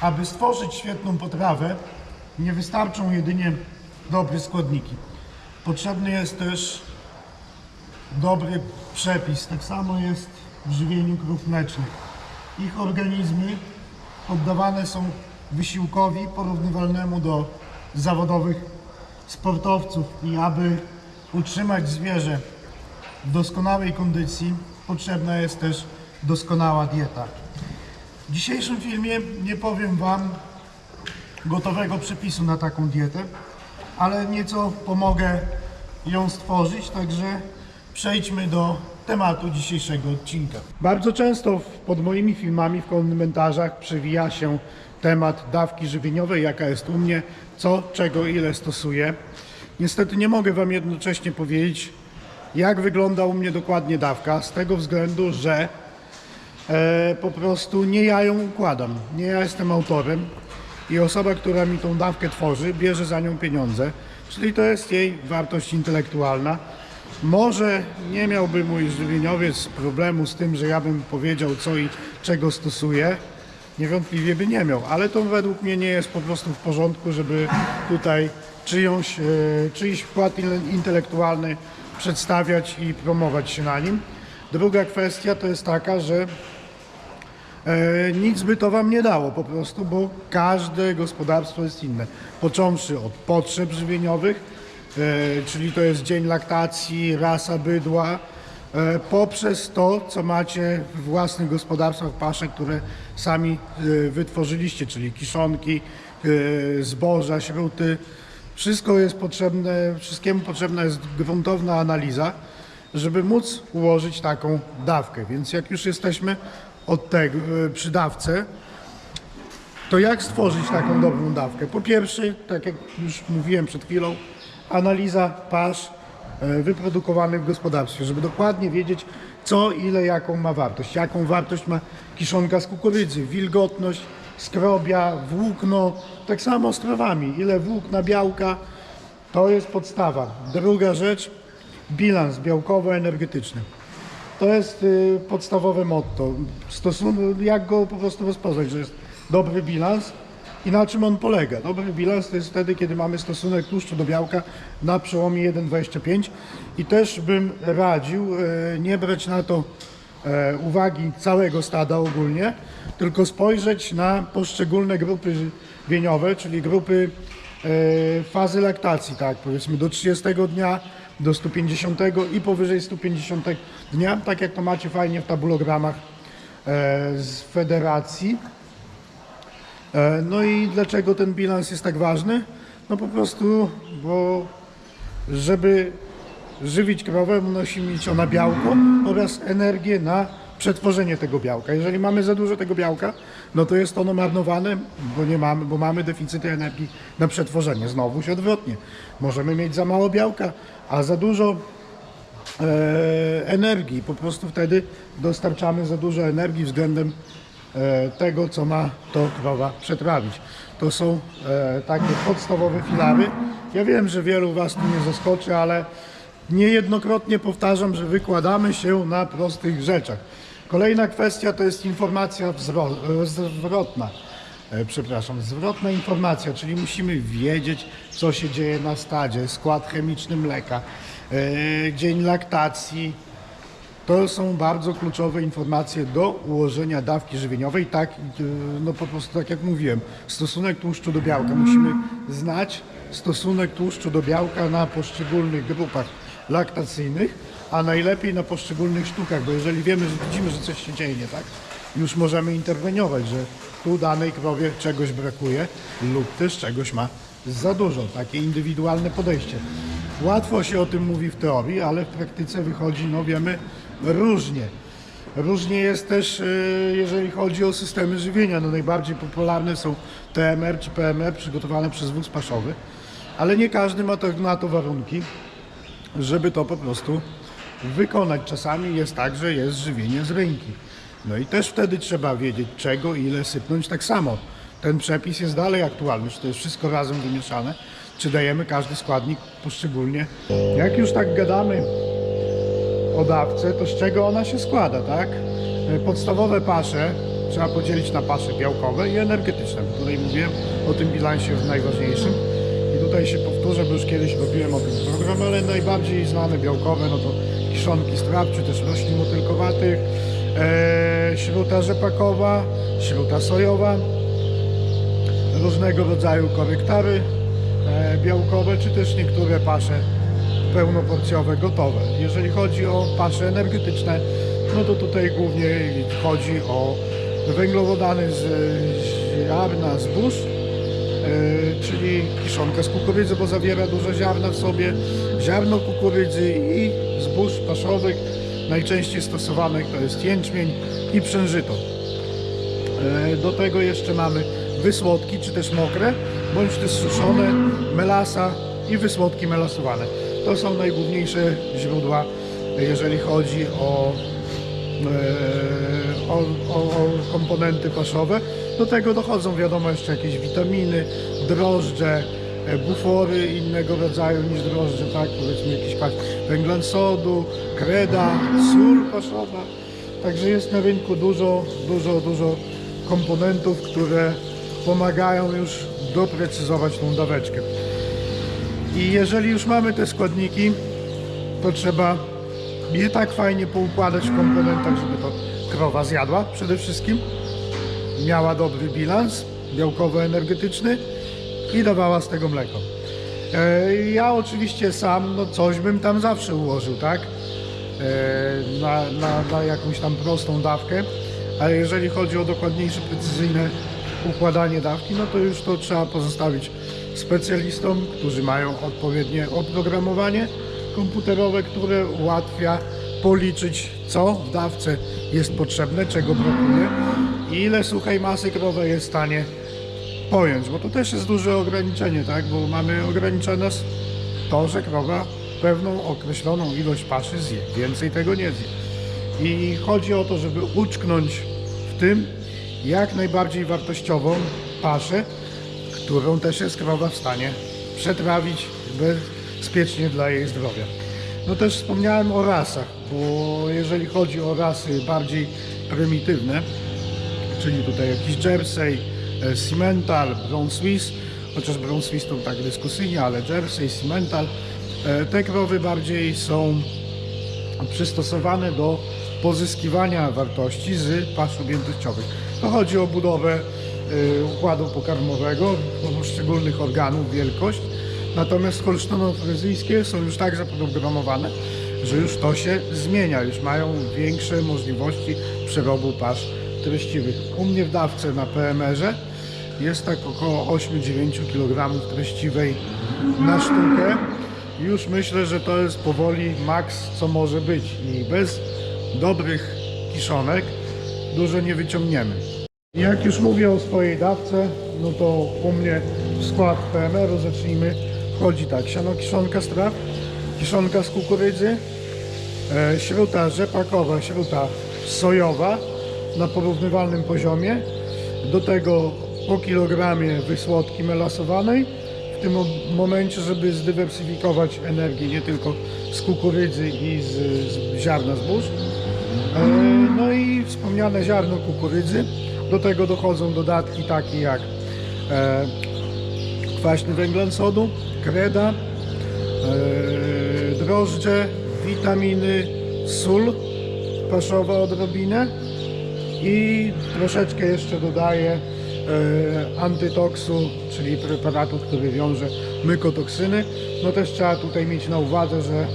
Aby stworzyć świetną potrawę, nie wystarczą jedynie dobre składniki. Potrzebny jest też dobry przepis. Tak samo jest w żywieniu krów mlecznych. Ich organizmy poddawane są wysiłkowi porównywalnemu do zawodowych sportowców i aby utrzymać zwierzę w doskonałej kondycji potrzebna jest też doskonała dieta. W dzisiejszym filmie nie powiem Wam gotowego przepisu na taką dietę, ale nieco pomogę ją stworzyć, także przejdźmy do tematu dzisiejszego odcinka. Bardzo często pod moimi filmami w komentarzach przewija się temat dawki żywieniowej, jaka jest u mnie, co, czego, ile stosuję. Niestety nie mogę Wam jednocześnie powiedzieć, jak wygląda u mnie dokładnie dawka, z tego względu, że e, po prostu nie ja ją układam, nie ja jestem autorem i osoba, która mi tą dawkę tworzy, bierze za nią pieniądze, czyli to jest jej wartość intelektualna. Może nie miałby mój żywieniowiec problemu z tym, że ja bym powiedział co i czego stosuję, niewątpliwie by nie miał, ale to według mnie nie jest po prostu w porządku, żeby tutaj czyjąś, e, czyjś wkład intelektualny przedstawiać i promować się na nim. Druga kwestia to jest taka, że nic by to Wam nie dało po prostu, bo każde gospodarstwo jest inne. Począwszy od potrzeb żywieniowych, e, czyli to jest dzień laktacji, rasa bydła, e, poprzez to, co macie w własnych gospodarstwach pasze, które sami e, wytworzyliście, czyli kiszonki, e, zboża, śruty. Wszystko jest potrzebne, wszystkiemu potrzebna jest gruntowna analiza, żeby móc ułożyć taką dawkę. Więc jak już jesteśmy od tego e, przy dawce, to jak stworzyć taką dobrą dawkę? Po pierwsze, tak jak już mówiłem przed chwilą, analiza pasz e, wyprodukowanych w gospodarstwie, żeby dokładnie wiedzieć, co, ile, jaką ma wartość. Jaką wartość ma kiszonka z kukurydzy, wilgotność, skrobia, włókno, tak samo z krowami. Ile włókna, białka, to jest podstawa. Druga rzecz, bilans białkowo-energetyczny. To jest y, podstawowe motto. Stosun- jak go po prostu rozpoznać, że jest dobry bilans i na czym on polega? Dobry bilans to jest wtedy, kiedy mamy stosunek tłuszczu do białka na przełomie 1,25 i też bym radził e, nie brać na to e, uwagi całego stada ogólnie, tylko spojrzeć na poszczególne grupy żywieniowe, czyli grupy e, fazy laktacji, tak powiedzmy do 30 dnia, do 150 i powyżej 150 dnia, tak jak to macie fajnie w tabulogramach e, z federacji. E, No i dlaczego ten bilans jest tak ważny? No po prostu, bo żeby żywić krowę, musi mieć ona białko oraz energię na przetworzenie tego białka. Jeżeli mamy za dużo tego białka, no to jest ono marnowane, bo nie mamy, bo mamy deficyty energii na przetworzenie. Znowu się odwrotnie. Możemy mieć za mało białka, a za dużo e, energii. Po prostu wtedy dostarczamy za dużo energii względem e, tego, co ma to krowa przetrawić. To są e, takie podstawowe filary. Ja wiem, że wielu Was tu nie zaskoczy, ale niejednokrotnie powtarzam, że wykładamy się na prostych rzeczach. Kolejna kwestia to jest informacja e, zwrotna. E, Przepraszam, zwrotna informacja, czyli musimy wiedzieć, co się dzieje na stadzie, skład chemiczny mleka, e, dzień laktacji. To są bardzo kluczowe informacje do ułożenia dawki żywieniowej. Tak, no po prostu tak jak mówiłem, stosunek tłuszczu do białka. Musimy znać stosunek tłuszczu do białka na poszczególnych grupach laktacyjnych, a najlepiej na poszczególnych sztukach, bo jeżeli wiemy, że widzimy, że coś się dzieje nie tak, już możemy interweniować, że tu danej krowie czegoś brakuje lub też czegoś ma za dużo. Takie indywidualne podejście. Łatwo się o tym mówi w teorii, ale w praktyce wychodzi, no wiemy, różnie. Różnie jest też, e, jeżeli chodzi o systemy żywienia. No najbardziej popularne są TMR czy PMR przygotowane przez wóz paszowy, ale nie każdy ma to, na to warunki żeby to po prostu wykonać. Czasami jest tak, że jest żywienie z ręki. No i też wtedy trzeba wiedzieć czego ile sypnąć. Tak samo ten przepis jest dalej aktualny, czy to jest wszystko razem wymieszane, czy dajemy każdy składnik poszczególnie. Jak już tak gadamy o dawce, to z czego ona się składa, tak? E, Podstawowe pasze, trzeba podzielić na pasze białkowe i energetyczne. Tutaj mówiłem o tym bilansie najważniejszym. I tutaj się powtórzę, bo już kiedyś robiłem o tym program, ale najbardziej znane białkowe, no to kiszonki z traw, czy też roślin motylkowatych, e, śruta rzepakowa, śruta sojowa, różnego rodzaju korektary e, białkowe, czy też niektóre pasze pełnoporcjowe gotowe. Jeżeli chodzi o pasze energetyczne, no to tutaj głównie chodzi o węglowodany z ziarna zbóż, e, czyli kiszonka z kukurydzy, bo zawiera dużo ziarna w sobie, ziarno kukurydzy i zbóż paszowych. Najczęściej stosowanych to jest jęczmień i przężyto. E, Do tego jeszcze mamy wysłodki, czy też mokre, bądź też suszone, melasa i wysłodki melasowane. To są najgłówniejsze źródła, jeżeli chodzi o, e, o, o, o komponenty paszowe. Do tego dochodzą wiadomo jeszcze jakieś witaminy, drożdże, bufory innego rodzaju niż drożdże, tak? Powiedzmy jakiś pak węglan sodu, kreda, sól paszowa. Także jest na rynku dużo, dużo, dużo komponentów, które pomagają już doprecyzować tą daweczkę. I jeżeli już mamy te składniki, to trzeba je tak fajnie poukładać w komponentach, żeby to krowa zjadła przede wszystkim, miała dobry bilans białkowo-energetyczny i dawała z tego mleko. E, Ja oczywiście sam, no coś bym tam zawsze ułożył, tak? E, Na, na, na jakąś tam prostą dawkę, ale jeżeli chodzi o dokładniejsze, precyzyjne układanie dawki, no to już to trzeba pozostawić specjalistom, którzy mają odpowiednie oprogramowanie komputerowe, które ułatwia policzyć, co w dawce jest potrzebne, czego brakuje i ile suchej masy krowa jest w stanie pojąć, bo to też jest duże ograniczenie, tak? Bo mamy ograniczone to, że krowa pewną określoną ilość paszy zje, więcej tego nie zje. I chodzi o to, żeby uczknąć w tym jak najbardziej wartościową paszę, którą też jest krowa w stanie przetrawić bezpiecznie dla jej zdrowia. No też wspomniałem o rasach, bo jeżeli chodzi o rasy bardziej prymitywne, czyli tutaj jakiś Jersey, e, Simmental, Brown Swiss, chociaż Brown Swiss to tak dyskusyjnie, ale Jersey, Simmental, e, te krowy bardziej są przystosowane do pozyskiwania wartości z pasz objętościowych. To chodzi o budowę y, układu pokarmowego, poszczególnych organów, wielkość. Natomiast holsztono-fryzyjskie są już tak zaprogramowane, że już to się zmienia, już mają większe możliwości przerobu pasz treściwych. U mnie w dawce na PMR-ze jest tak około 8-9 kg treściwej na sztukę. Już myślę, że to jest powoli maks, co może być i bez dobrych kiszonek dużo nie wyciągniemy. Jak już mówię o swojej dawce, no to u mnie w skład PMR-u zacznijmy. Wchodzi tak, siano kiszonka z traw, kiszonka z kukurydzy, e, śruta rzepakowa, śruta sojowa na porównywalnym poziomie. Do tego po kilogramie wysłodki melasowanej. W tym mo- momencie, żeby zdywersyfikować energię nie tylko z kukurydzy i z, z ziarna zbóż. E, No i wspomniane ziarno kukurydzy. Do tego dochodzą dodatki takie jak e, kwaśny węglan sodu, kreda, e, drożdże, witaminy, sól paszowa odrobinę i troszeczkę jeszcze dodaję antytoksu, czyli preparatu, który wiąże mykotoksyny. No też trzeba tutaj mieć na uwadze, że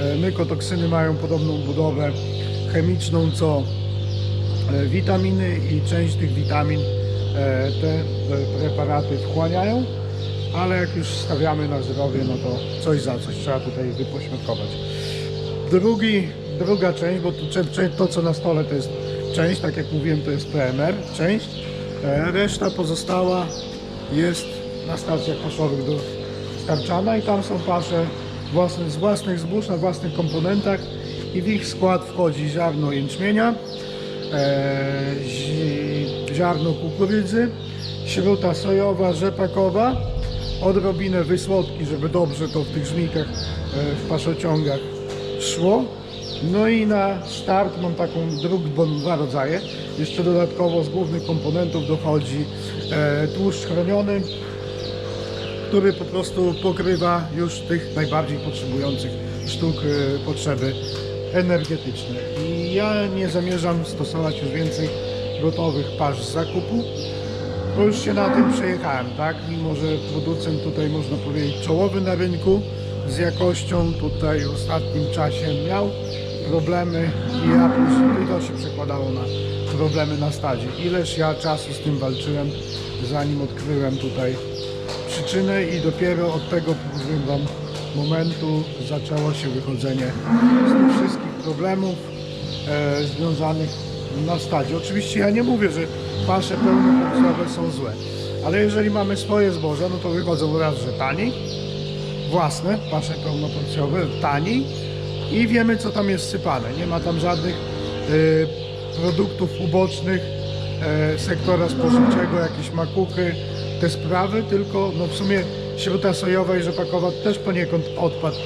e, mykotoksyny mają podobną budowę chemiczną co e, witaminy i część tych witamin e, te e, preparaty wchłaniają, ale jak już stawiamy na zdrowie, no to coś za coś trzeba tutaj wypośrodkować. Drugi, druga część, bo to, to co na stole to jest część, tak jak mówiłem to jest PMR, część. E, Reszta pozostała jest na stacjach paszowych dostarczana i tam są pasze własne, z własnych zbóż na własnych komponentach i w ich skład wchodzi ziarno jęczmienia, e, zi- ziarno kukurydzy, śruta sojowa, rzepakowa, odrobinę wysłodki, żeby dobrze to w tych żmijkach, e, w paszociągach szło. No i na start mam taką drugą, bo dwa rodzaje. Jeszcze dodatkowo z głównych komponentów dochodzi e, tłuszcz chroniony, który po prostu pokrywa już tych najbardziej potrzebujących sztuk e, potrzeby energetyczne. I ja nie zamierzam stosować już więcej gotowych pasz z zakupu, bo już się na tym przejechałem, tak? Mimo, że producent tutaj można powiedzieć czołowy na rynku z jakością, tutaj w ostatnim czasie miał problemy i ja później to się przekładało na problemy na stadzie. Ileż ja czasu z tym walczyłem, zanim odkryłem tutaj przyczynę i dopiero od tego wam momentu zaczęło się wychodzenie z tych wszystkich problemów e, związanych na stadzie. Oczywiście ja nie mówię, że pasze pełnoporcjowe są złe, ale jeżeli mamy swoje zboża, no to wychodzą raz, że taniej, własne pasze pełnoporcjowe, taniej i wiemy co tam jest sypane. Nie ma tam żadnych e, produktów ubocznych e, sektora spożywczego, jakieś makuchy, te sprawy, tylko no w sumie śruta sojowa i rzepakowa też poniekąd odpadł e,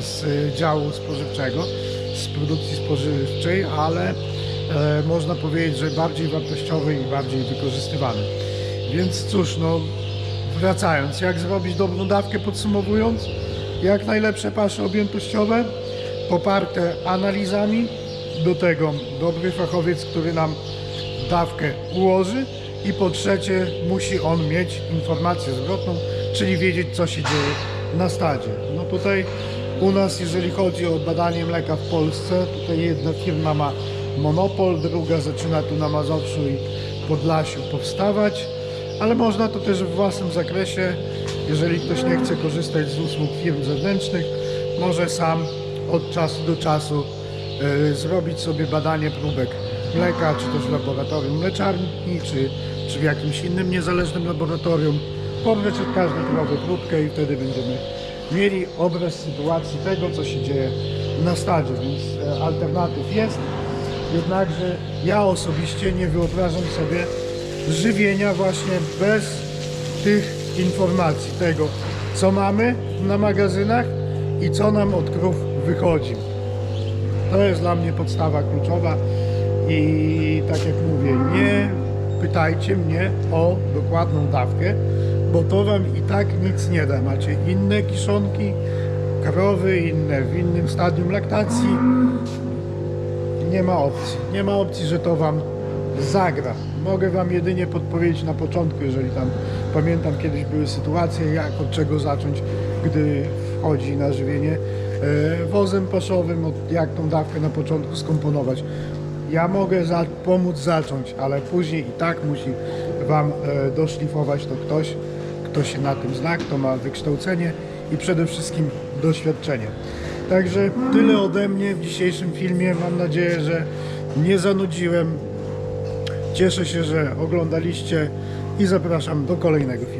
z działu spożywczego, z produkcji spożywczej, ale e, można powiedzieć, że bardziej wartościowy i bardziej wykorzystywany. Więc cóż, no wracając, jak zrobić dobrą dawkę podsumowując, jak najlepsze pasze objętościowe, poparte analizami, do tego dobry fachowiec, który nam dawkę ułoży i po trzecie musi on mieć informację zwrotną, czyli wiedzieć co się dzieje na stadzie. No tutaj u nas jeżeli chodzi o badanie mleka w Polsce, tutaj jedna firma ma monopol, druga zaczyna tu na Mazowszu i Podlasiu powstawać, ale można to też w własnym zakresie, jeżeli ktoś nie chce korzystać z usług firm zewnętrznych, może sam od czasu do czasu zrobić sobie badanie próbek mleka, czy też w laboratorium mleczarni, czy, czy w jakimś innym niezależnym laboratorium, pobrać od każdej krowy próbkę i wtedy będziemy mieli obraz sytuacji tego, co się dzieje na stadzie, więc e, alternatyw jest. Jednakże ja osobiście nie wyobrażam sobie żywienia właśnie bez tych informacji, tego co mamy na magazynach i co nam od krów wychodzi. To jest dla mnie podstawa kluczowa i tak jak mówię, nie pytajcie mnie o dokładną dawkę, bo to wam i tak nic nie da. Macie inne kiszonki, krowy, inne w innym stadium laktacji. Nie ma opcji. Nie ma opcji, że to wam zagra. Mogę wam jedynie podpowiedzieć na początku, jeżeli tam pamiętam kiedyś były sytuacje, jak od czego zacząć, gdy wchodzi na żywienie wozem paszowym, jak tą dawkę na początku skomponować. Ja mogę za, pomóc zacząć, ale później i tak musi wam e, doszlifować to ktoś, kto się na tym zna, kto ma wykształcenie i przede wszystkim doświadczenie. Także tyle ode mnie w dzisiejszym filmie. Mam nadzieję, że nie zanudziłem. Cieszę się, że oglądaliście i zapraszam do kolejnego filmu.